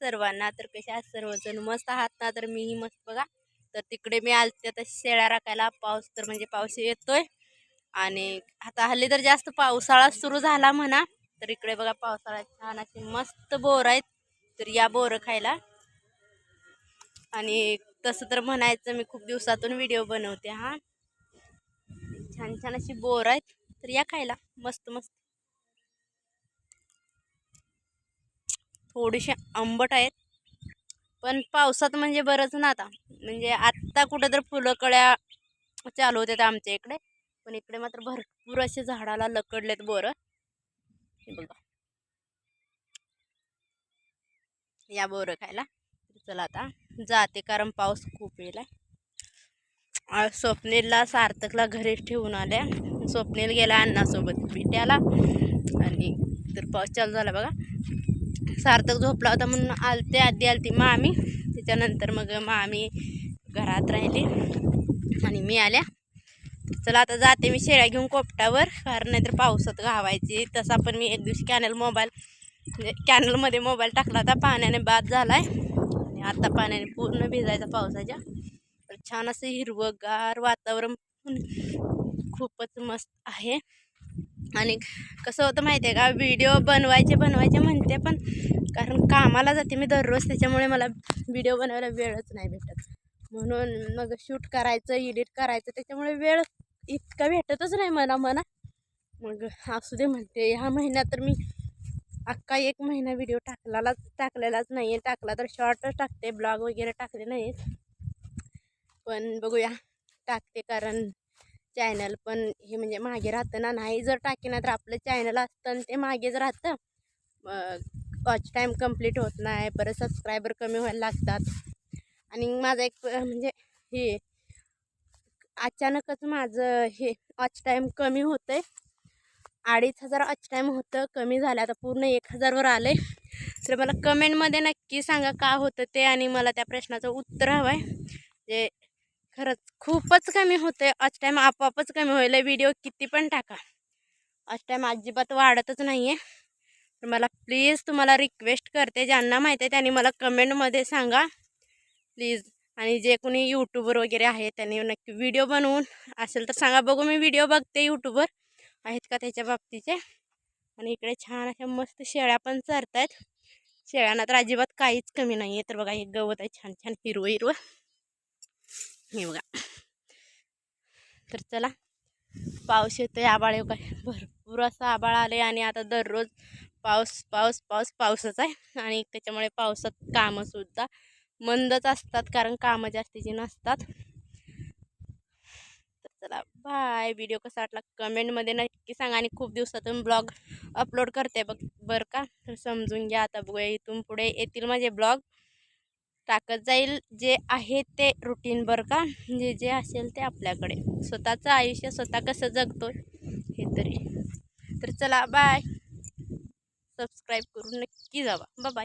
सर्वांना. तर कशा सर्वजण मस्त आहात ना? तर मीही मस्त बघा. तर तिकडे मी आलते आता शेळ्या राखायला. पाऊस तर म्हणजे पाऊस येतोय. आणि आता हल्ली तर जास्त पावसाळा सुरू झाला म्हणा. तर इकडे बघा पावसाळ्यात छान असे मस्त बोर आहेत. तर या बोर खायला. आणि तसं तर म्हणायचं मी खूप दिवसातून व्हिडिओ बनवते हा. छान छान अशी बोर आहेत. तर या खायला. मस्त मस्त. थोडीशी आंबट आहेत. पण पावसात म्हणजे बरंच ना आता. म्हणजे आत्ता कुठं तर फुलं कळ्या चालू होत्यात आमच्या इकडे. पण इकडे मात्र भरपूर असे झाडाला लकडलेत बोरं. हे बघा. या बोरं खायला. चला आता जाते कारण पाऊस खूप येईल स्वप्नीलला सार्थकला घरी ठेवून आल्या. स्वप्नील गेला अण्णासोबत पिट्याला आणि तर पाऊस चालू झाला बघा. सार्थक झोपला होता म्हणून आलते आधी आलती मामी. त्याच्यानंतर मग मामी घरात राहिली आणि मी आल्या. चला आता जाते मी शेळ्या घेऊन कोपटावर कारण नाहीतर पावसात घावायची. तसा पण मी एक दिवशी कॅनल मोबाईल म्हणजे कॅनलमध्ये मोबाईल टाकला होता. पाण्याने बाद झाला आहे आणि आता पाण्याने पूर्ण भिजायचा पावसाच्या. छान असं हिरवंगार वातावरण खूपच मस्त आहे. आणि कसं होतं माहिती आहे का व्हिडिओ बनवायचे बनवायचे म्हणते पण कारण कामाला जाते मी दररोज त्याच्यामुळे मला व्हिडिओ बनवायला वेळच नाही भेटत. म्हणून मग शूट करायचं एडिट करायचं त्याच्यामुळे वेळ इतका भेटतच नाही मला म्हणा मग असू दे म्हणते ह्या महिन्यात तर मी अख्खा एक महिना व्हिडिओ टाकलाच टाकलेलाच नाही आहे टाकला तर शॉर्टच टाकते ब्लॉग वगैरे टाकले नाहीत पण बघूया टाकते कारण चॅनल पण हे म्हणजे मागे राहतं ना नाही जर टाके ना तर आपलं चॅनल असतं आणि ते मागेच राहतं. वॉच टाईम कंप्लीट होत नाही परत सबस्क्रायबर कमी व्हायला लागतात. आणि माझं एक म्हणजे हे अचानकच माझं हे वॉच टाईम कमी होतं आहे अडीच हजार वॉच टाईम होतं कमी झालं. आता पूर्ण एक हजारवर आलं आहे तर मला कमेंटमध्ये नक्की सांगा का होतं ते आणि मला त्या प्रश्नाचं उत्तर हवं आहे जे खरंच खूपच कमी होतं आहे टाईम आपोआपच कमी होईल. व्हिडिओ किती पण टाका. आज टाईम अजिबात वाढतच नाही आहे तर मला प्लीज तुम्हाला रिक्वेस्ट करते. ज्यांना माहिती आहे त्यांनी मला कमेंटमध्ये सांगा. प्लीज आणि जे कोणी यूट्यूबर वगैरे आहे त्यांनी नक्की व्हिडिओ बनवून असेल तर सांगा. बघू मी व्हिडिओ बघते यूट्यूबर आहेत का त्याच्या बाबतीचे? आणि इकडे छान अशा मस्त शेळ्या पण चरत आहेत शेळ्यांना तर अजिबात काहीच कमी नाही आहे तर बघा हे गवत आहे. छान छान हिरवं हिरवं. हे बघा तर चला पाऊस येतोय आबाळ येऊ काय? भरपूर असं आबाळ आले आणि आता दररोज पाऊस पाऊस पाऊस पाऊसच आहे. आणि त्याच्यामुळे पावसात कामंसुद्धा मंदच असतात कारण कामं जास्तीची नसतात. तर चला बाय व्हिडिओ कसा वाटला कमेंटमध्ये नक्की सांगा आणि खूप दिवसातून ब्लॉग अपलोड करते बघ बरं का? तर समजून घ्या. आता बघूया इथून पुढे येतील माझे ब्लॉग टाकत जाईल जे आहे ते रुटीन बरं का? जे जे असेल ते आपल्याकडे. स्वतःचं आयुष्य स्वतः कसं जगतो हे तरी. तर चला बाय सबस्क्राईब करून नक्की जावा. बाय